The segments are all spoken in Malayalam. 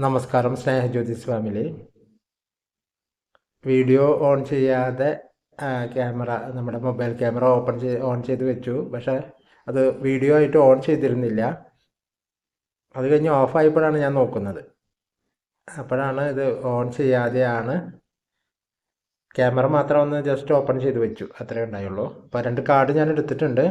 നമസ്കാരം സ്നേഹജ്യോതി ഫാമിലി വീഡിയോ ഓൺ ചെയ്യാതെ ക്യാമറ നമ്മുടെ മൊബൈൽ ക്യാമറ ഓപ്പൺ ചെയ്ത് ഓൺ ചെയ്ത് വെച്ചു. പക്ഷേ അത് വീഡിയോ ആയിട്ട് ഓൺ ചെയ്തിരുന്നില്ല. അത് കഴിഞ്ഞ് ഓഫായപ്പോഴാണ് ഞാൻ നോക്കുന്നത്. അപ്പോഴാണ് ഇത് ഓൺ ചെയ്യാതെയാണ്. ക്യാമറ മാത്രം ഒന്ന് ജസ്റ്റ് ഓപ്പൺ ചെയ്ത് വെച്ചു. അത്രേ ഉണ്ടായുള്ളൂ. അപ്പോൾ രണ്ട് കാർഡ് ഞാൻ എടുത്തിട്ടുണ്ട്.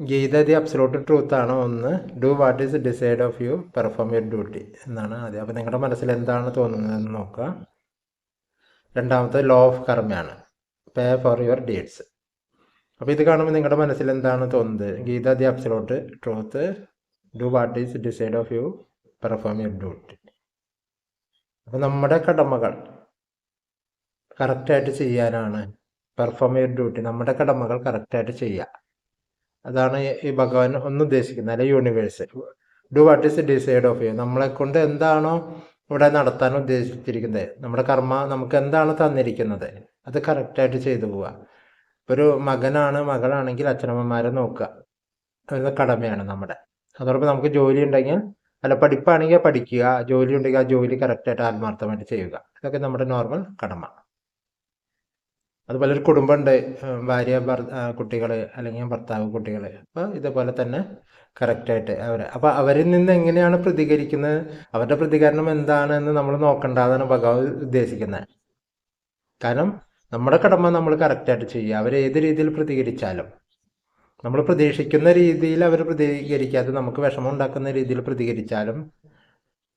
ഗീത ദി അബ്സലൂട്ട് ട്രൂത്ത് ആണ് ഒന്ന്. Do what is decide of you. Perform your duty എന്നാണ് ആദ്യം. അപ്പോൾ നിങ്ങളുടെ മനസ്സിൽ എന്താണ് തോന്നുന്നതെന്ന് നോക്കുക. രണ്ടാമത്തെ ലോ ഓഫ് കർമ്മയാണ്. പേ ഫോർ യുവർ ഡീഡ്സ് അപ്പോൾ ഇത് കാണുമ്പോൾ നിങ്ങളുടെ മനസ്സിൽ എന്താണ് തോന്നുന്നത്? Gita the absolute truth. Do what is decide of you. Perform your duty. അപ്പോൾ നമ്മുടെ കടമകൾ കറക്റ്റായിട്ട് ചെയ്യാനാണ്. Perform your duty. നമ്മുടെ കടമകൾ കറക്റ്റായിട്ട് ചെയ്യുക. അതാണ് ഈ- ഭഗവാൻ ഒന്ന് ഉദ്ദേശിക്കുന്നത് അല്ലെ universe do what is decide of you നമ്മളെ കൊണ്ട് എന്താണോ ഇവിടെ നടത്താൻ ഉദ്ദേശിച്ചിരിക്കുന്നത്. നമ്മുടെ കർമ്മ നമുക്ക് എന്താണ് തന്നിരിക്കുന്നത്? അത് കറക്റ്റായിട്ട് ചെയ്തു പോവുക. ഒരു മകനാണ് മകളാണെങ്കിൽ അച്ഛനമ്മമാരെ നോക്കുക. അതൊരു കടമയാണ് നമ്മുടെ. അതോടൊപ്പം നമുക്ക് ജോലി ഉണ്ടെങ്കിൽ അല്ല പഠിപ്പാണെങ്കിൽ പഠിക്കുക. ജോലി ഉണ്ടെങ്കിൽ ആ ജോലി കറക്റ്റായിട്ട് ആത്മാർത്ഥമായിട്ട് ചെയ്യുക. ഇതൊക്കെ നമ്മുടെ നോർമൽ കടമ. അതുപോലെ ഒരു കുടുംബമുണ്ട് ഭാര്യ ഭർ കുട്ടികൾ അല്ലെങ്കിൽ ഭർത്താവ് കുട്ടികൾ അപ്പോൾ ഇതേപോലെ തന്നെ കറക്റ്റായിട്ട് അവർ അപ്പോൾ അവരിൽ നിന്ന് എങ്ങനെയാണ് പ്രതികരിക്കുന്നത്? അവരുടെ പ്രതികരണം എന്താണെന്ന് നമ്മൾ നോക്കണ്ടാതാണ് ഭഗവാൻ ഉദ്ദേശിക്കുന്നത്. കാരണം നമ്മുടെ കടമ നമ്മൾ കറക്റ്റായിട്ട് ചെയ്യുക. അവർ ഏത് രീതിയിൽ പ്രതികരിച്ചാലും. നമ്മൾ പ്രതീക്ഷിക്കുന്ന രീതിയിൽ അവർ പ്രതികരിക്കാതെ നമുക്ക് വിഷമം ഉണ്ടാക്കുന്ന രീതിയിൽ പ്രതികരിച്ചാലും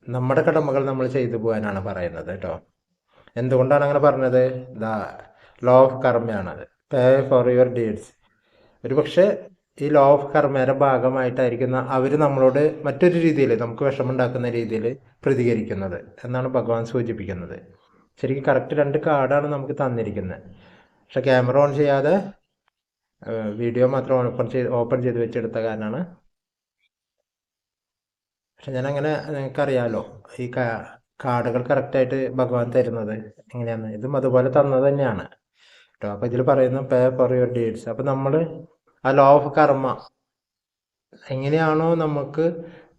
നമ്മുടെ കടമകൾ നമ്മൾ ചെയ്തു പോകാനാണ് പറയുന്നത് കേട്ടോ. എന്തുകൊണ്ടാണ് അങ്ങനെ പറഞ്ഞത്? ദാ ലോ ഓഫ് കർമ്മയാണത് പേ ഫോർ യുവർ ഡീഡ്സ് ഒരു പക്ഷേ ഈ ലോ ഓഫ് കർമ്മയുടെ ഭാഗമായിട്ടായിരിക്കുന്ന അവർ നമ്മളോട് മറ്റൊരു രീതിയിൽ നമുക്ക് വിഷമുണ്ടാക്കുന്ന രീതിയിൽ പ്രതികരിക്കുന്നത് എന്നാണ് ഭഗവാൻ സൂചിപ്പിക്കുന്നത്. ശരിക്കും കറക്റ്റ് രണ്ട് കാർഡാണ് നമുക്ക് തന്നിരിക്കുന്നത്. പക്ഷെ ക്യാമറ ഓൺ ചെയ്യാതെ വീഡിയോ മാത്രം ഓപ്പൺ ചെയ്ത് ഓപ്പൺ ചെയ്ത് വെച്ചെടുത്ത കാരണമാണ് പക്ഷെ ഞാൻ അങ്ങനെ നിങ്ങൾക്കറിയാമല്ലോ ഈ കാർഡുകൾ കറക്റ്റായിട്ട് ഭഗവാൻ തരുന്നത് എങ്ങനെയാണ് ഇതും അതുപോലെ തന്നത് തന്നെയാണ്. കേട്ടോ. അപ്പോൾ ഇതിൽ പറയുന്ന പേ ഫോർ യുവർ ഡീഡ്സ് അപ്പോൾ നമ്മൾ ആ ലോ ഓഫ് കർമ്മ എങ്ങനെയാണോ നമുക്ക്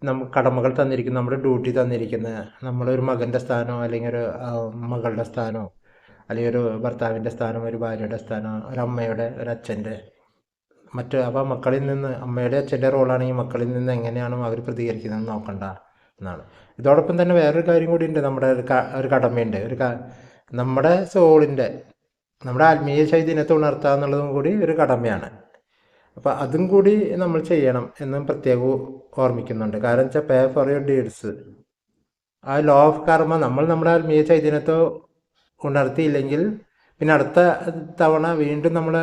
നമുക്ക് കടമകൾ തന്നിരിക്കുന്നത് നമ്മുടെ ഡ്യൂട്ടി തന്നിരിക്കുന്നത് നമ്മളൊരു മകന്റെ സ്ഥാനമോ അല്ലെങ്കിൽ ഒരു മകളുടെ സ്ഥാനമോ അല്ലെങ്കിൽ ഒരു ഭർത്താവിന്റെ സ്ഥാനം ഒരു ഭാര്യയുടെ സ്ഥാനം ഒരു അമ്മയുടെ ഒരു അച്ഛന്റെ മറ്റ് അപ്പോൾ മക്കളിൽ നിന്ന് അമ്മയുടെ അച്ഛന്റെ റോളാണെങ്കിൽ മക്കളിൽ നിന്ന് എങ്ങനെയാണോ അവർ പ്രതികരിക്കുന്നത് നോക്കണ്ട എന്നാണ്. ഇതോടൊപ്പം തന്നെ വേറൊരു കാര്യം കൂടി ഉണ്ട് നമ്മുടെ ഒരു കടമയുണ്ട്. ഒരു നമ്മുടെ സോളിന്റെ നമ്മുടെ ആത്മീയ ചൈതന്യത്തെ ഉണർത്തുക എന്നുള്ളതും കൂടി ഒരു കടമയാണ്. അപ്പോൾ അതും കൂടി നമ്മൾ ചെയ്യണം എന്നും പ്രത്യേകം ഓർമ്മിക്കുന്നുണ്ട്. കാരണം വെച്ചാൽ പേ ഫോർ യുവർ ഡീഡ്സ് ആ ലോ ഓഫ് കർമ്മ നമ്മൾ നമ്മുടെ ആത്മീയ ചൈതന്യത്തെ ഉണർത്തിയില്ലെങ്കിൽ പിന്നെ അടുത്ത തവണ വീണ്ടും നമ്മൾ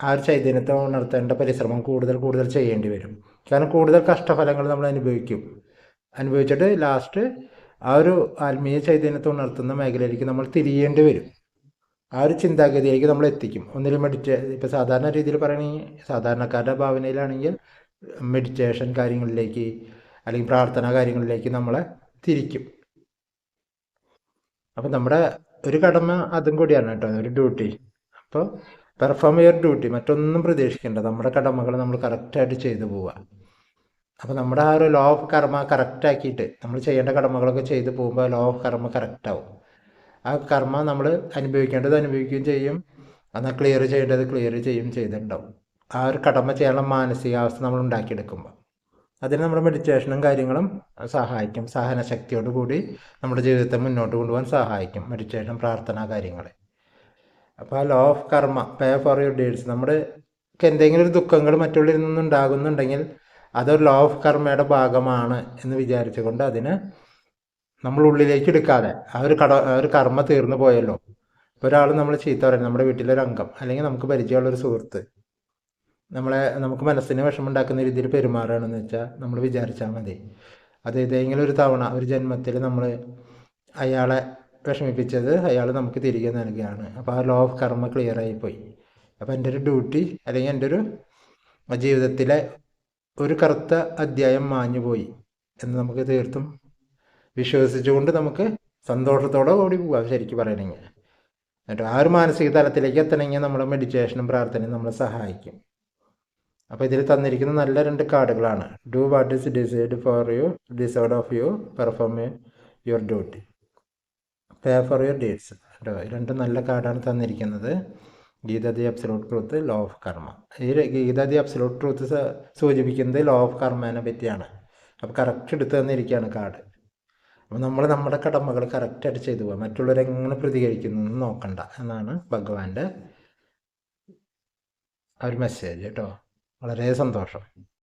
ആ ഒരു ചൈതന്യത്തെ ഉണർത്തേണ്ട പരിശ്രമം കൂടുതൽ കൂടുതൽ ചെയ്യേണ്ടി വരും. കാരണം കൂടുതൽ കഷ്ടഫലങ്ങൾ നമ്മൾ അനുഭവിക്കും. അനുഭവിച്ചിട്ട് ലാസ്റ്റ് ആ ഒരു ആത്മീയ ചൈതന്യത്തെ ഉണർത്തുന്ന മേഖലയിലേക്ക് നമ്മൾ തിരിയേണ്ടി വരും. ആ ഒരു ചിന്താഗതിയിലേക്ക് നമ്മൾ എത്തിക്കും. ഒന്നിലും മെഡിറ്റേ ഇപ്പോൾ സാധാരണ രീതിയിൽ പറയുകയാണെങ്കിൽ സാധാരണക്കാരുടെ ഭാവനയിലാണെങ്കിൽ മെഡിറ്റേഷൻ കാര്യങ്ങളിലേക്ക് അല്ലെങ്കിൽ പ്രാർത്ഥന കാര്യങ്ങളിലേക്ക് നമ്മളെ തിരിക്കും. അപ്പം നമ്മുടെ ഒരു കടമ അതും കൂടിയാണ് കേട്ടോ ഒരു ഡ്യൂട്ടി അപ്പോൾ പെർഫോം യുവർ ഡ്യൂട്ടി മറ്റൊന്നും പ്രതീക്ഷിക്കേണ്ട. നമ്മുടെ കടമകൾ നമ്മൾ കറക്റ്റായിട്ട് ചെയ്തു പോവുക. അപ്പോൾ നമ്മുടെ ആ ഒരു ലോ ഓഫ് കർമ്മ കറക്റ്റ് ആക്കിയിട്ട് നമ്മൾ ചെയ്യേണ്ട കടമകളൊക്കെ ചെയ്തു പോകുമ്പോൾ ലോ ഓഫ് കർമ്മ കറക്റ്റ് ആവും. ആ കർമ്മ നമ്മൾ അനുഭവിക്കേണ്ടത് അനുഭവിക്കുകയും ചെയ്യും. എന്നാൽ ക്ലിയർ ചെയ്യേണ്ടത് ക്ലിയർ ചെയ്യും ചെയ്തിട്ടുണ്ടാവും. ആ ഒരു കടമ ചെയ്യാനുള്ള മാനസികാവസ്ഥ നമ്മൾ ഉണ്ടാക്കിയെടുക്കുമ്പോൾ അതിന് നമ്മുടെ മെഡിറ്റേഷനും കാര്യങ്ങളും സഹായിക്കും. സഹനശക്തിയോട് കൂടി നമ്മുടെ ജീവിതത്തെ മുന്നോട്ട് കൊണ്ടുപോകാൻ സഹായിക്കും. മെഡിറ്റേഷൻ പ്രാർത്ഥന കാര്യങ്ങൾ അപ്പോൾ ആ ലോ ഓഫ് കർമ്മ പേ ഫോർ യുവർ ഡീഡ്സ് നമ്മുടെ എന്തെങ്കിലും ഒരു ദുഃഖങ്ങൾ മറ്റുള്ളവരിൽ നിന്നുണ്ടാകുന്നുണ്ടെങ്കിൽ അതൊരു ലോ ഓഫ് കർമ്മയുടെ ഭാഗമാണ് എന്ന് വിചാരിച്ചുകൊണ്ട് അതിന് നമ്മൾ ഉള്ളിലേക്ക് എടുക്കാതെ. ആ ഒരു കട ആ ഒരു കർമ്മ തീർന്നു പോയല്ലോ. ഒരാൾ നമ്മൾ ചീത്ത പറയുന്നത് നമ്മുടെ വീട്ടിലൊരു അംഗം. അല്ലെങ്കിൽ നമുക്ക് പരിചയമുള്ള ഒരു സുഹൃത്ത്. നമ്മളെ നമുക്ക് മനസ്സിന് വിഷമമുണ്ടാക്കുന്ന രീതിയിൽ പെരുമാറുകയാണെന്ന് വെച്ചാൽ നമ്മൾ വിചാരിച്ചാൽ മതി. അത് ഏതെങ്കിലും ഒരു തവണ ഒരു ജന്മത്തിൽ നമ്മൾ അയാളെ വിഷമിപ്പിച്ചത് അയാൾ നമുക്ക് തിരികെ നൽകുകയാണ്. അപ്പോൾ ആ ലോ ഓഫ് കർമ്മ ക്ലിയർ ആയിപ്പോയി. അപ്പോൾ എന്റെ ഒരു ഡ്യൂട്ടി അല്ലെങ്കിൽ എന്റെ ഒരു ജീവിതത്തിലെ ഒരു കറുത്ത അധ്യായം മാഞ്ഞു പോയി എന്ന് നമുക്ക് തീർത്തും വിശ്വസിച്ചുകൊണ്ട് നമുക്ക് സന്തോഷത്തോടെ ഓടി പോകാം ശരിക്കും പറയണമെങ്കിൽ എന്നിട്ട് ആ ഒരു മാനസിക തലത്തിലേക്ക് എത്തണമെങ്കിൽ നമ്മുടെ മെഡിറ്റേഷനും പ്രാർത്ഥനയും നമ്മളെ സഹായിക്കും. അപ്പോൾ ഇതിൽ തന്നിരിക്കുന്ന നല്ല രണ്ട് കാർഡുകളാണ്. Do what is decide for you decide of you perform your duty pay for your deeds കേട്ടോ രണ്ട് നല്ല കാർഡാണ് തന്നിരിക്കുന്നത്. Gita the absolute truth law of karma ഈ ഗീത ദി അബ്സലൂട്ട് ട്രൂത്ത് സൂചിപ്പിക്കുന്നത് ലോ ഓഫ് കർമ്മേനെ പറ്റിയാണ്. അപ്പോൾ കറക്റ്റ് എടുത്ത് തന്നിരിക്കുകയാണ് കാർഡ്. അപ്പോൾ നമ്മൾ നമ്മുടെ കടമകൾ കറക്റ്റായിട്ട് ചെയ്തു പോകാം മറ്റുള്ളവർ എങ്ങനെ പ്രതികരിക്കുന്നു എന്ന് നോക്കണ്ട എന്നാണ് ഭഗവാന്റെ ആ ഒരു മെസ്സേജ് കേട്ടോ വളരെ സന്തോഷം.